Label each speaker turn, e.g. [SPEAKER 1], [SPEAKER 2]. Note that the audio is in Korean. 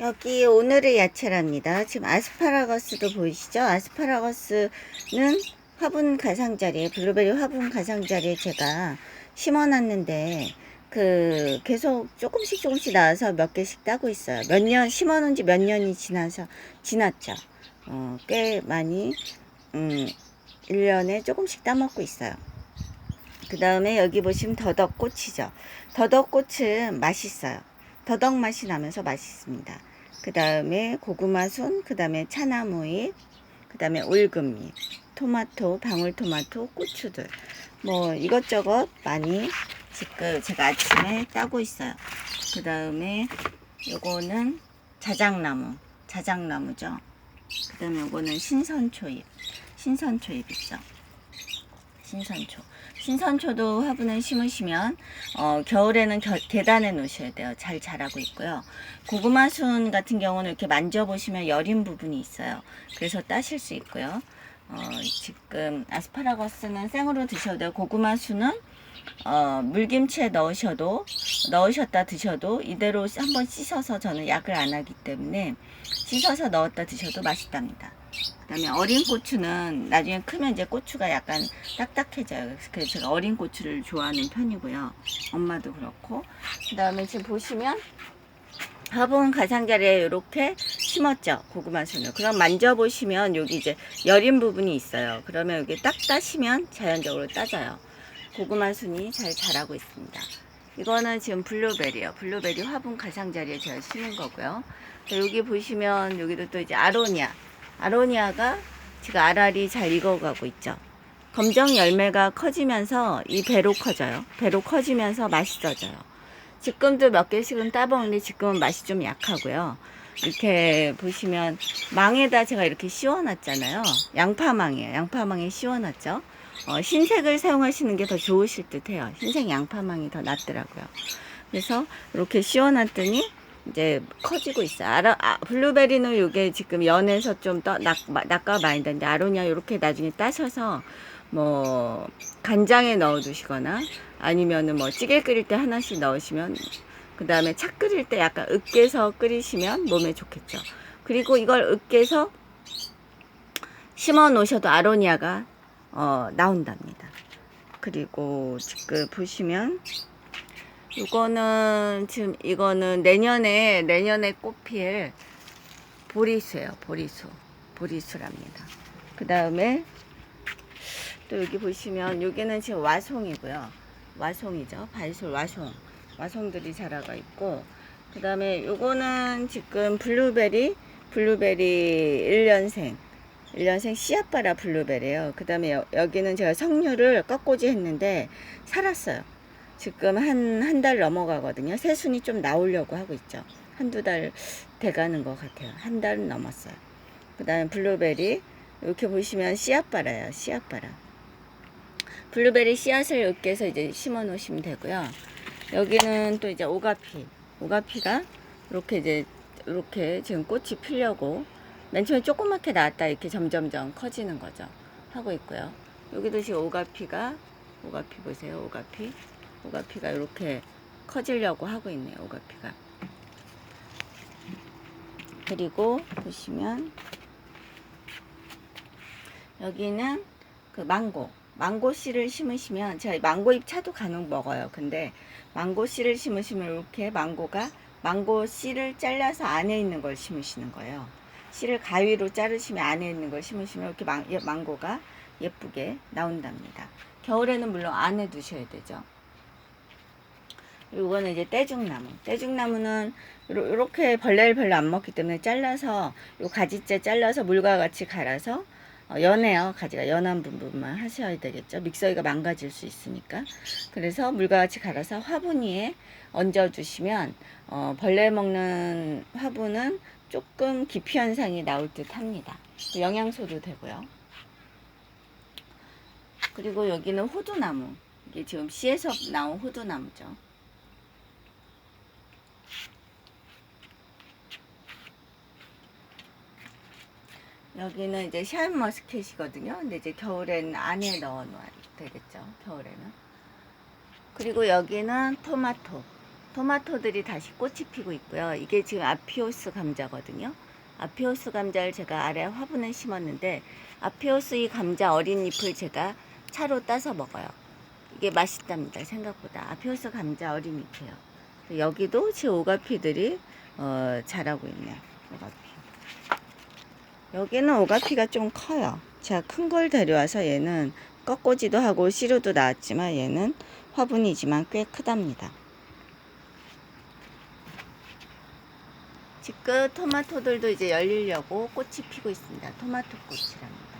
[SPEAKER 1] 여기 오늘의 야채랍니다. 지금 아스파라거스도 보이시죠? 아스파라거스는 화분 가상자리에 블루베리 화분 가상자리에 제가 심어놨는데 그 계속 조금씩 조금씩 나와서 몇 개씩 따고 있어요. 몇 년 심어놓은 지 몇 년이 지나서 지났죠. 어, 꽤 많이 음, 1년에 조금씩 따먹고 있어요. 그 다음에 여기 보시면 더덕꽃이죠. 더덕꽃은 맛있어요. 더덕 맛이 나면서 맛있습니다. 그 다음에 고구마순, 그 다음에 차나무잎, 그 다음에 올금잎, 토마토, 방울토마토, 고추들. 뭐 이것저것 많이 지금 제가 아침에 따고 있어요. 그 다음에 요거는 자작나무, 자작나무죠. 그 다음에 요거는 신선초잎, 신선초잎 있죠. 신선초. 신선초도 화분에 심으시면 어, 겨울에는 겨- 계단에 놓으셔야 돼요. 잘 자라고 있고요. 고구마순 같은 경우는 이렇게 만져보시면 여린 부분이 있어요. 그래서 따실 수 있고요. 어, 지금 아스파라거스는 생으로 드셔도 되고 고구마순은 어, 물김치에 넣으셔도 넣으셨다 드셔도 이대로 한번 씻어서 저는 약을 안 하기 때문에 씻어서 넣었다 드셔도 맛있답니다. 그다음에 어린 고추는 나중에 크면 이제 고추가 약간 딱딱해져요. 그래서 제가 어린 고추를 좋아하는 편이고요. 엄마도 그렇고. 그다음에 지금 보시면 화분 가상자리에 이렇게 심었죠. 고구마 순을. 그럼 만져보시면 여기 이제 여린 부분이 있어요. 그러면 여기 딱 따시면 자연적으로 따져요. 고구마 순이 잘 자라고 있습니다. 이거는 지금 블루베리요. 블루베리 화분 가상자리에 제가 심은 거고요. 자, 여기 보시면 여기도 또 이제 아로니아. 아로니아가 지금 알알이 잘 익어가고 있죠. 검정 열매가 커지면서 이 배로 커져요. 배로 커지면서 맛있어져요. 지금도 몇 개씩은 따먹는데 지금은 맛이 좀 약하고요. 이렇게 보시면 망에다 제가 이렇게 씌워놨잖아요. 양파망이에요. 양파망에 씌워놨죠. 어, 흰색을 사용하시는 게 더 좋으실 듯 해요. 흰색 양파망이 더 낫더라고요. 그래서 이렇게 씌워놨더니 이제 커지고 있어요. 아라, 아, 블루베리는 이게 지금 연에서 좀 떠, 낙, 낙과 많이 되는데 아로니아 이렇게 나중에 따셔서 뭐 간장에 넣어 두시거나 아니면은 뭐 찌개 끓일 때 하나씩 넣으시면 그 다음에 차 끓일 때 약간 으깨서 끓이시면 몸에 좋겠죠. 그리고 이걸 으깨서 심어 놓으셔도 아로니아가 어, 나온답니다. 그리고 지금 보시면 이거는 지금 이거는 내년에 내년에 꽃필 보리수예요. 보리수. 보리수랍니다. 그 다음에 또 여기 보시면 여기는 지금 와송이고요. 와송이죠. 발솔 와송. 와송들이 자라가 있고 그 다음에 요거는 지금 블루베리 블루베리 1년생 1년생 씨앗바라 블루베리예요. 그 다음에 여기는 제가 석류를 꺾고지 했는데 살았어요. 지금 한 한 달 넘어가거든요. 새순이 좀 나오려고 하고 있죠. 한두 달 돼가는 것 같아요. 한달 넘었어요. 그 다음에 블루베리 이렇게 보시면 씨앗바라예요. 씨앗바라. 블루베리 씨앗을 으깨서 이제 심어 놓으시면 되고요. 여기는 또 이제 오가피. 오가피가 이렇게 이제 이렇게 지금 꽃이 피려고 맨 처음에 조그맣게 나왔다 이렇게 점점점 커지는 거죠. 하고 있고요. 여기도 지금 오가피가 오가피 보세요. 오가피. 오가피가 이렇게 커지려고 하고 있네요. 오가피가. 그리고 보시면 여기는 그 망고. 망고 씨를 심으시면 제가 망고잎 차도 간혹 먹어요. 근데 망고 씨를 심으시면 이렇게 망고가 망고 씨를 잘라서 안에 있는 걸 심으시는 거예요. 씨를 가위로 자르시면 안에 있는 걸 심으시면 이렇게 망, 예, 망고가 예쁘게 나온답니다. 겨울에는 물론 안에 두셔야 되죠. 이거는 이제 떼죽나무. 떼죽나무는 요렇게 벌레를 별로 안 먹기 때문에 잘라서 요 가지째 잘라서 물과 같이 갈아서 어, 연해요. 가지가 연한 부분만 하셔야 되겠죠. 믹서기가 망가질 수 있으니까. 그래서 물과 같이 갈아서 화분 위에 얹어주시면 어, 벌레 먹는 화분은 조금 기피 현상이 나올 듯 합니다. 영양소도 되고요. 그리고 여기는 호두나무. 이게 지금 씨에서 나온 호두나무죠. 여기는 이제 샤인머스켓이거든요. 근데 이제 겨울에는 안에 넣어 놓아야 되겠죠. 겨울에는. 그리고 여기는 토마토. 토마토들이 다시 꽃이 피고 있고요. 이게 지금 아피오스 감자거든요. 아피오스 감자를 제가 아래 화분에 심었는데 아피오스 이 감자 어린 잎을 제가 차로 따서 먹어요. 이게 맛있답니다. 생각보다 아피오스 감자 어린 잎이에요. 여기도 제 오가피들이 어, 자라고 있네요. 오가피. 여기는 오가피가 좀 커요. 제가 큰 걸 데려와서 얘는 꺾고지도 하고 씨로도 나왔지만 얘는 화분이지만 꽤 크답니다. 지금 토마토들도 이제 열리려고 꽃이 피고 있습니다. 토마토 꽃이랍니다.